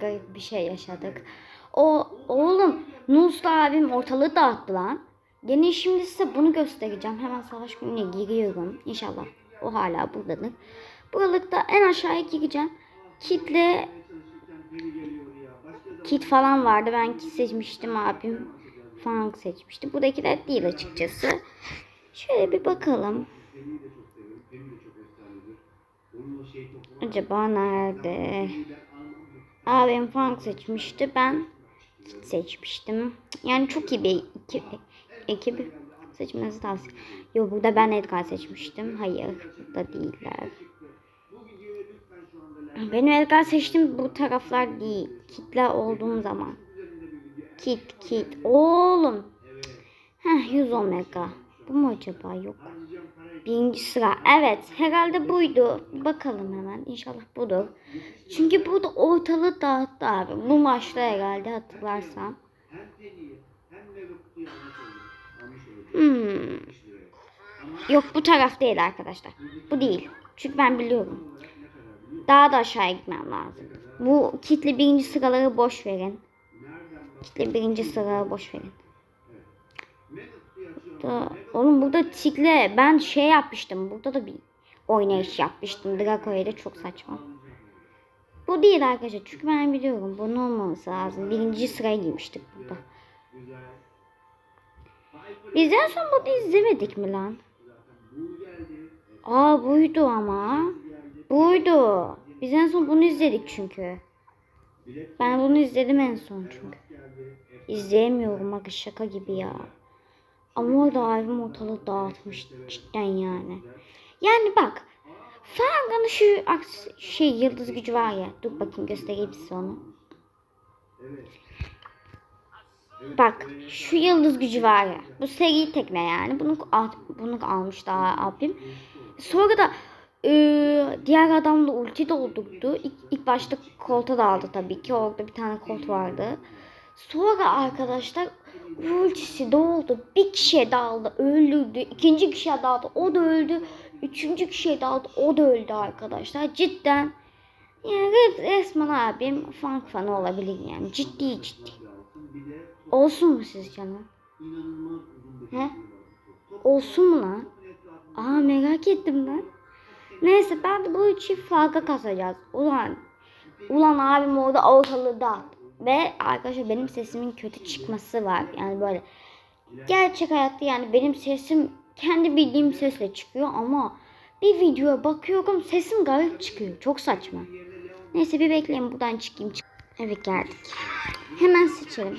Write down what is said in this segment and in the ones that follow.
garip bir şey yaşadık. O oğlum Nusra abim ortalığı dağıttı lan. Gene şimdi size bunu göstereceğim. Hemen savaş gününe giriyorum. İnşallah o hala buradadır. Buralıkta en aşağıya gireceğim. Kitle kit falan vardı. Ben kit seçmiştim abim. Funk seçmişti. Buradakiler değil açıkçası. Şöyle bir bakalım. Acaba nerede? Abim Funk seçmişti. Ben kit seçmiştim. Yani çok iyi bir iki, ekip seçmenizi tavsiye Yok burada ben Edgar seçmiştim. Hayır burada değiller. Benim Edgar seçtiğim bu taraflar değil. Kitle olduğum zaman. Kit kit. Oğlum. Heh 100 omega. Bu mu acaba? Yok. Birinci sıra. Evet. Herhalde buydu. Bakalım hemen. İnşallah budur. Çünkü burada ortalığı dağıttı abi. Bu maçta herhalde hatırlarsam. Hmm. Yok bu taraf değil arkadaşlar. Bu değil. Çünkü ben biliyorum. Daha da aşağıya gitmem lazım. Bu kitle birinci sıraları boş verin. Kitle birinci sıraları boş verin. Da, oğlum burada tikle ben şey yapmıştım. Burada da bir oynayış yapmıştım. Draco'ya da çok saçma. Bu değil arkadaşlar. Çünkü ben biliyorum. Bunun olmaması lazım. Birinci sıraya girmiştik burada. Biz en son bunu izlemedik mi lan? Aa buydu ama. Buydu. Biz en son bunu izledik çünkü. Ben bunu izledim en son çünkü. İzleyemiyorum bak şaka gibi ya. Ama orada abim ortalığı dağıtmış cidden yani. Yani bak. Fargan'ın şu şey yıldız gücü var ya. Dur bakayım göstereyim size onu. Bak şu yıldız gücü var ya. Bu seri tekne yani. Bunu bunu almış daha abim. Sonra da eee, diğer adamla ulti doldurdu. İlk, ilk başta kolta da aldı tabii ki. Orada bir tane kolt vardı. Sonra arkadaşlar ultisi doldu. Bir kişiye daldı. Öldürdü. İkinci kişiye daldı. O da öldü. Üçüncü kişiye daldı. O da öldü arkadaşlar. Cidden yani resmen abim funk fanı olabilir yani. Ciddi ciddi. Olsun mu siz canım? He? Olsun mu lan? Aa merak ettim ben. Neyse ben de bu çift farka kasacağız. Ulan ulan abim orada ortalığı dağıt. Ve arkadaşlar benim sesimin kötü çıkması var. Yani böyle gerçek hayatta yani benim sesim kendi bildiğim sesle çıkıyor ama bir videoya bakıyorum sesim garip çıkıyor. Çok saçma. Neyse bir bekleyin buradan çıkayım. Evet geldik. Hemen seçelim.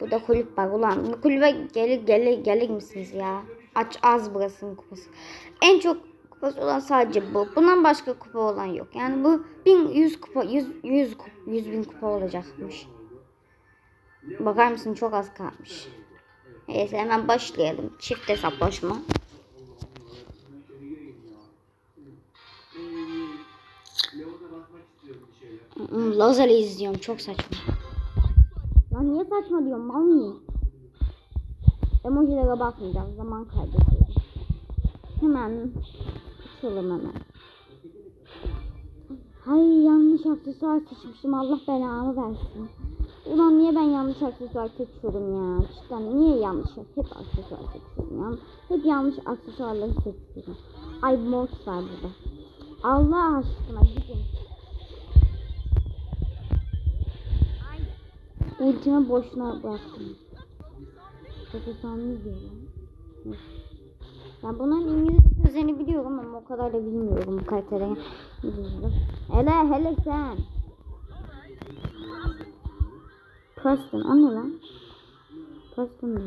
Burada kulüp var. Ulan bu kulübe gelir gelir gelir misiniz ya? Aç az burasının kupası. En çok kupası olan sadece bu. Bundan başka kupa olan yok. Yani bu 1100 kupa 100 100 kupa, 100 bin kupa olacakmış. Bakar mısın çok az kalmış. Neyse hemen başlayalım. Çift hesaplaşma. Hmm, Lazer'i izliyorum çok saçma. Lan niye saçma diyorum mal mıyım? Emojilere bakmayacağım zaman kaybediyorum. Hemen açalım hemen. Hay yanlış aksesuar seçmişim Allah belamı versin. Ulan niye ben yanlış aksesuar seçiyorum ya? Cidden niye yanlış hep aksesuar seçiyorum ya? Hep yanlış aksesuarları seçiyorum. Ay mort var burada. Allah aşkına gidin. Ultimi boşuna bıraktım. Utanmış diyorum. Ben bunların İngilizce sözlerini biliyorum ama o kadar da bilmiyorum bu kalitede. Hele hele sen. Preston o ne lan? Preston ne?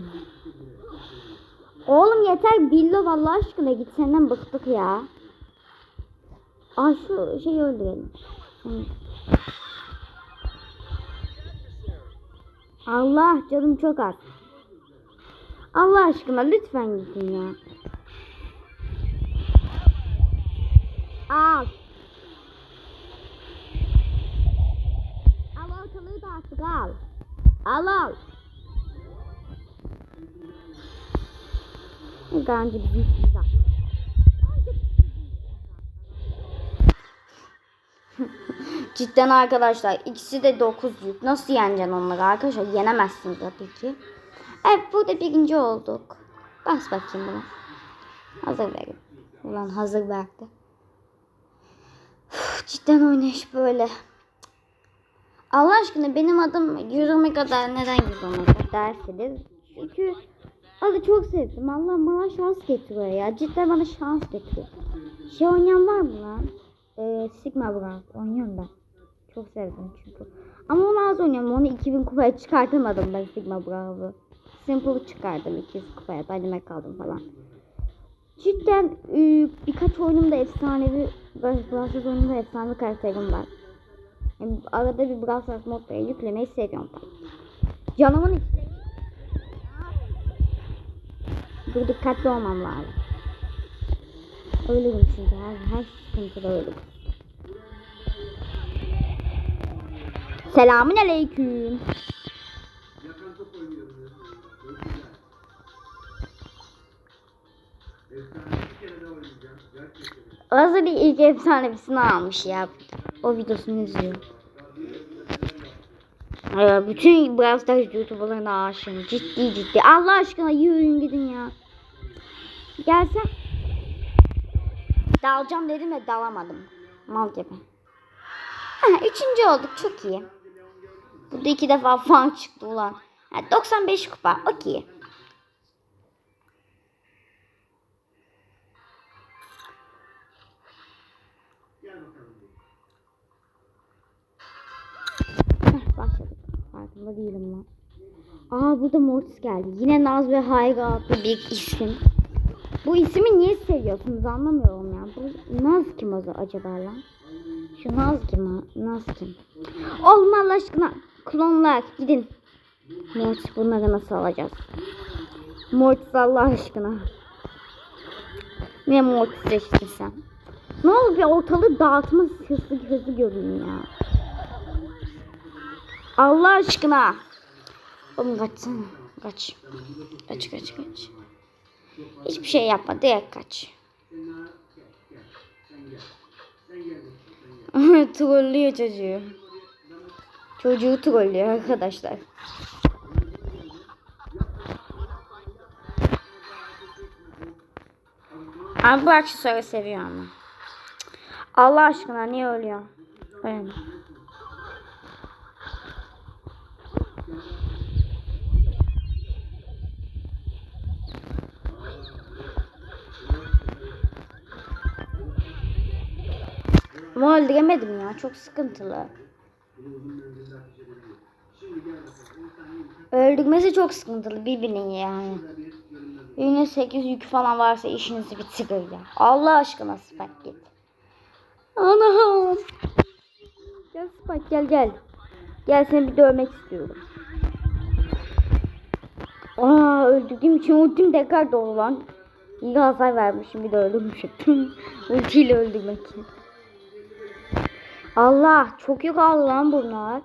Oğlum yeter Billo vallahi aşkına git senden bıktık ya. Aa şu şeyi öldürelim. Allah canım çok az. Allah aşkına lütfen gidin ya. Al Gancı bir güzel. Cidden arkadaşlar ikisi de 9 yük. Nasıl yeneceksin onları arkadaşlar? Yenemezsiniz tabii ki. Evet burada birinci olduk. Bas bakayım buna. Hazır verin. Ulan hazır verdi. Üf, Cidden oynayış böyle. Allah aşkına benim adım yürüme kadar neden yürüme dersiniz. Çünkü adı çok sevdim. Allah bana şans getiriyor ya. Cidden bana şans getiriyor. Şey oynayan var mı lan? Ee, Sigma Brawl oynuyorum ben. Çok sevdim çünkü. Ama onu az oynuyorum. Onu 2000 kupaya çıkartamadım ben Sigma Brawl'ı. Simple'ı çıkardım 200 kupaya. Dynamite kaldım falan. Cidden e, birkaç oyunumda efsanevi Brawl Stars oyununda efsane karakterim var. Yani arada bir Brawl Stars modları yüklemeyi seviyorum. Canımın içinde. Dur dikkatli olmam lazım. Ölürüm çünkü her, her sıkıntıda ölürüm. Selamun aleyküm. Hazır ilk efsanevisini almış ya. O videosunu izliyorum. Ee, bütün Brawl Stars YouTuber'larına aşığım. Ciddi ciddi. Allah aşkına yürüyün gidin ya. Gelsem. Dalacağım dedim de dalamadım. Mal gibi. Ha, üçüncü olduk çok iyi. Burada iki defa fan çıktı ulan. Ha, 95 kupa okey. Başladık. Farkında değilim lan. Aa burada Mortis geldi. Yine Naz ve Hayra adlı bir isim. Bu ismi niye seviyorsunuz anlamıyorum ya. Bu Naz kim o acaba lan? Şu Naz kim? Naz kim? Olma Allah aşkına. Klonlar gidin. Mortis bunları nasıl alacağız? Mortis Allah aşkına. Ne Mortis seçtin sen? Ne olur bir ortalığı dağıtma hızlı hızlı görün ya. Allah aşkına. Oğlum kaçsana. Kaç. Kaç kaç kaç. Hiçbir şey yapma. Direkt kaç. trollüyor çocuğu. Çocuğu trollüyor arkadaşlar. Abi bu aksesuarı seviyor ama. Allah aşkına niye ölüyor? Öyle. Ama öldüremedim ya. Çok sıkıntılı. Öldürmesi çok sıkıntılı birbirini yani. Yine 8 yük falan varsa işinizi bitirir ya. Allah aşkına Spike git. Anam. Gel Spike gel gel. Gel seni bir dövmek istiyorum. Aa öldürdüğüm için ultim tekrar dolu lan. İyi hasar vermişim bir de öldürmüşüm. Ultiyle öldürmek. Allah çok aldı lan bunlar.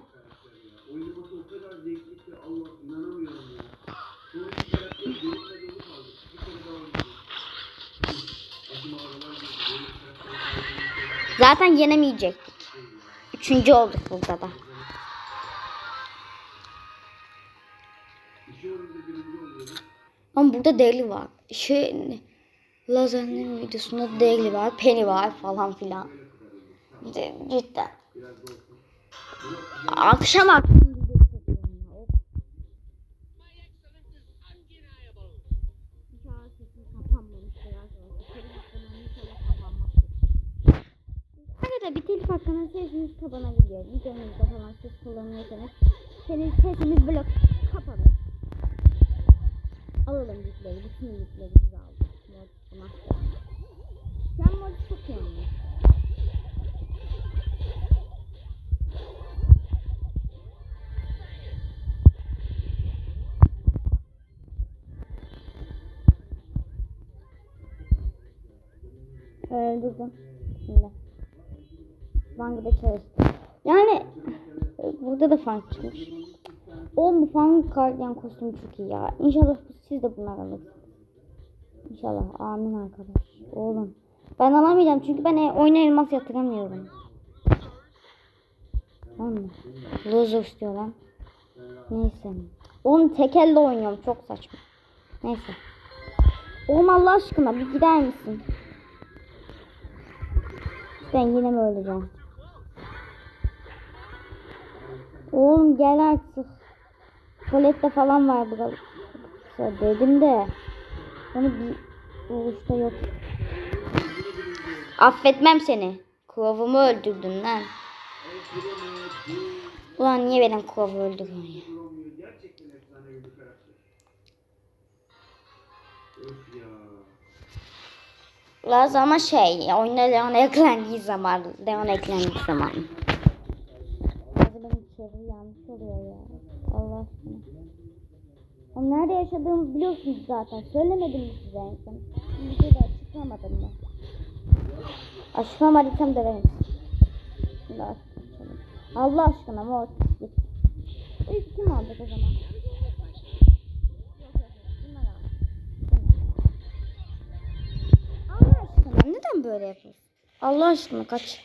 Zaten yenemeyecektik. Üçüncü olduk burada da. Ama burada deli var. Şey Lazer'in videosunda deli var, Penny var falan filan. Cidden. Akşam akşam arkadaşlar. Bir telif hakkından sesiniz kapanabiliyor. Videomuzda falan ses kullanıyorsanız senin sesiniz blok kapanır. Alalım yükleri. Bütün yükleri biz aldık. Mod master. Sen modu çok iyi oynuyorsun. Öldürdüm. Şimdi. Bankada çalıştım. Yani burada da fark çıkmış. Oğlum bu fan gardiyan kostümü çok iyi ya. İnşallah siz de bunlar alırsınız. İnşallah. Amin arkadaş. Oğlum. Ben alamayacağım çünkü ben e- oyuna elmas yatıramıyorum. Tamam mı? Loser istiyor lan. Neyse. Oğlum tek elle oynuyorum. Çok saçma. Neyse. Oğlum Allah aşkına bir gider misin? Ben yine mi öleceğim? Oğlum gel artık. Tuvalette falan var burada. Dedim de. Onu bir vuruşta yok. Affetmem seni. Krovumu öldürdün lan. Ulan niye benim krovu öldürüyorsun ya? Lazım ama şey oyuna Leon eklendiği zaman Leon eklendiği zaman. Bazı benim içeri yanlış oluyor ya. Allah aşkına. Oğlum nerede yaşadığımı biliyorsunuz zaten. Söylemedim mi size en son? Bir şey açıklamadım mı? Açıklamadıysam döverim. Şimdi açıklayalım. Allah aşkına mor. İlk kim aldık o zaman? Aşkına neden böyle yapıyorsun? Allah aşkına kaç.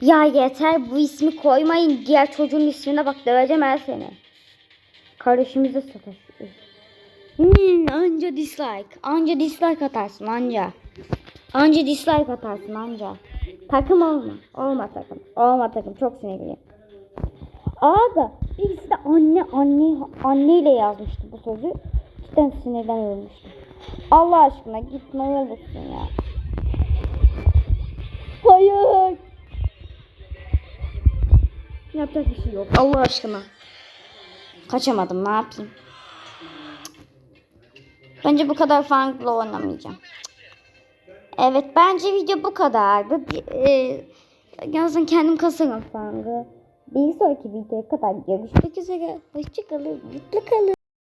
Ya yeter bu ismi koymayın. Diğer çocuğun ismine bak döveceğim her seni. Kardeşimize sataşıyor. Hmm, anca dislike. Anca dislike atarsın anca. Anca dislike atarsın anca. Takım olma. Olma takım. Olma takım. Çok sinirliyim. Aga birisi de anne anne anneyle yazmıştı bu sözü. Cidden sinirden ölmüştüm. Allah aşkına git ne olursun ya. Hayır. Yapacak bir şey yok. Allah aşkına. Kaçamadım ne yapayım. Bence bu kadar farklı oynamayacağım. Evet bence video bu kadardı. Ee, yazın kendim kasarım fangı. Bir sonraki videoya kadar görüşmek üzere. Hoşçakalın. Mutlu kalın.